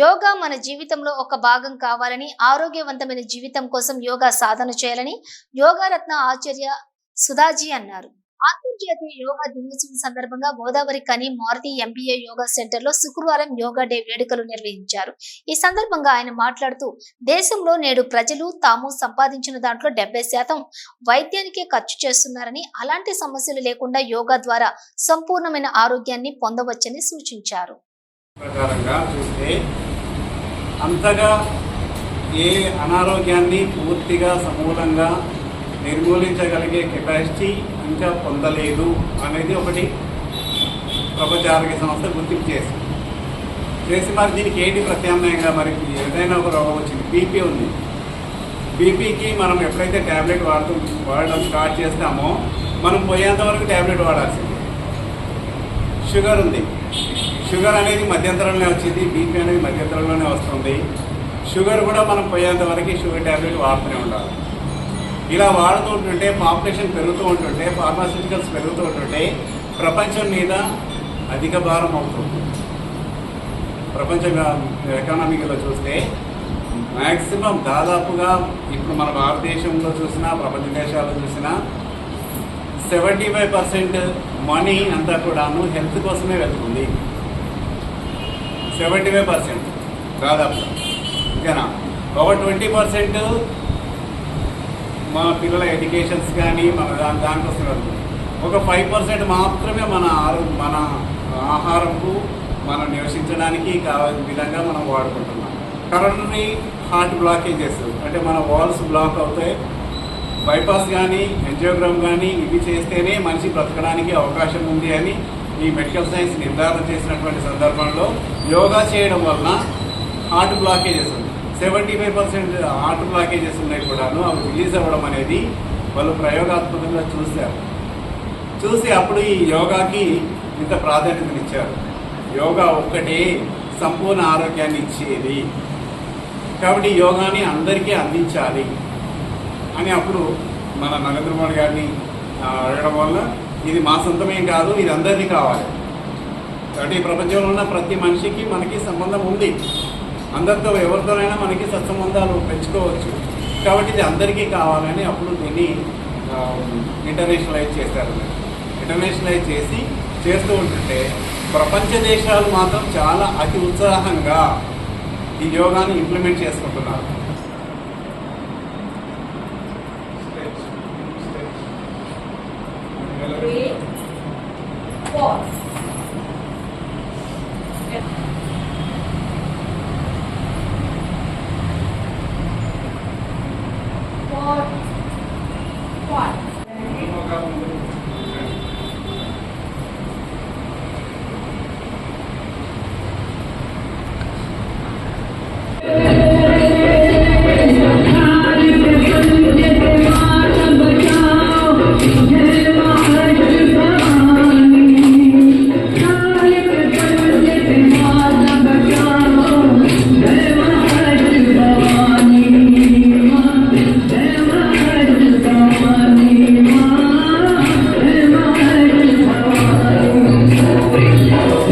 యోగా మన జీవితంలో ఒక భాగం కావాలని ఆరోగ్యవంతమైన జీవితం కోసం యోగా సాధన చేయాలని యోగారత్న ఆచార్య సుధాజీ అన్నారు. అంతర్జాతీయ యోగా దినోత్సవం సందర్భంగా గోదావరి కని మారుతి ఎంబీఏ యోగా సెంటర్లో శుక్రవారం యోగా డే వేడుకలు నిర్వహించారు. ఈ సందర్భంగా ఆయన మాట్లాడుతూ దేశంలో నేడు ప్రజలు తాము సంపాదించిన దాంట్లో డెబ్బై శాతం వైద్యానికే ఖర్చు చేస్తున్నారని అలాంటి సమస్యలు లేకుండా యోగా ద్వారా సంపూర్ణమైన ఆరోగ్యాన్ని పొందవచ్చని సూచించారు. ప్రకారంగా చూస్తే అంతగా ఏ అనారోగ్యాన్ని పూర్తిగా సమూలంగా నిర్మూలించగలిగే కెపాసిటీ ఇంకా పొందలేదు అనేది ఒకటి ప్రపంచ ఆరోగ్య సంస్థ గుర్తింపు చేసింది. చేసి మరి దీనికి ఏంటి ప్రత్యామ్నాయంగా మరి ఏదైనా ఒక రోగం వచ్చింది? బీపీ ఉంది. బీపీకి మనం ఎప్పుడైతే ట్యాబ్లెట్ వాడుతూ వాడడం స్టార్ట్ చేస్తామో మనం పోయేంత వరకు ట్యాబ్లెట్ వాడాల్సింది. షుగర్ ఉంది. షుగర్ అనేది మధ్యంతరంలోనే వచ్చింది బీపీ అనేది మధ్యంతరంలోనే వస్తుంది. షుగర్ కూడా మనం పోయేంత వరకు షుగర్ ట్యాబ్లెట్ వాడుతూనే ఉండాలి. ఇలా వాడుతూ ఉంటుంటే పాపులేషన్ పెరుగుతూ ఉంటుంటే ఫార్మాస్యూటికల్స్ పెరుగుతూ ఉంటుంటే ప్రపంచం మీద అధిక భారం అవుతుంది. ప్రపంచ ఎకానమీలో చూస్తే మ్యాక్సిమం దాదాపుగా ఇప్పుడు మన భారతదేశంలో చూసినా ప్రపంచ దేశాల్లో చూసినా సెవెంటీ ఫైవ్ పర్సెంట్ మనీ అంతా కూడాను హెల్త్ కోసమే వెళ్తుంది. Seventy five percent. దాదాపు. ఓకేనా? ఒక ట్వంటీ పర్సెంట్ మన పిల్లల ఎడ్యుకేషన్స్ కానీ మన దాని దానికోసం వెళ్తుంది ఒక ఫైవ్ పర్సెంట్ మాత్రమే మన ఆరో మన ఆహారంకు మనం నివసించడానికి కావాల్సిన విధంగా మనం వాడుకుంటున్నాం. కరోనరీ హార్ట్ బ్లాకేజెస్ అంటే మన వాల్స్ బ్లాక్ అవుతాయి. బైపాస్ కానీ ఎంజియోగ్రామ్ కానీ ఇవి చేస్తేనే మనిషి బ్రతకడానికి అవకాశం ఉంది అని ఈ మెడికల్ సైన్స్ నిర్ధారణ చేసినటువంటి సందర్భంలో యోగా చేయడం వలన heart blockages seventy five percent heart blockages ఉన్నాయి కూడాను. అవి రిలీజ్ అవ్వడం అనేది వాళ్ళు ప్రయోగాత్మకంగా చూశారు. చూసి అప్పుడు ఈ యోగాకి ఇంత ప్రాధాన్యతనిచ్చారు యోగా ఒక్కటే సంపూర్ణ ఆరోగ్యాన్ని ఇచ్చేది. కాబట్టి యోగాని అందరికీ అందించాలి అని అప్పుడు మన నరేంద్ర మోడీ గారిని అడగడం వల్ల ఇది మా సొంతమేం కాదు ఇది అందరికీ కావాలి. కాబట్టి ఈ ప్రపంచంలో ఉన్న ప్రతి మనిషికి మనకి సంబంధం ఉంది. అందరితో ఎవరితోనైనా మనకి సత్సంబంధాలు పెంచుకోవచ్చు. కాబట్టి ఇది అందరికీ కావాలని అప్పుడు దీన్ని ఇంటర్నేషనలైజ్ చేశారు. ఇంటర్నేషనలైజ్ చేసి చేస్తూ ఉంటుంటే ప్రపంచ దేశాలు మాత్రం చాలా అతి ఉత్సాహంగా ఈ యోగాని ఇంప్లిమెంట్ చేసుకుంటున్నారు. wait, pause.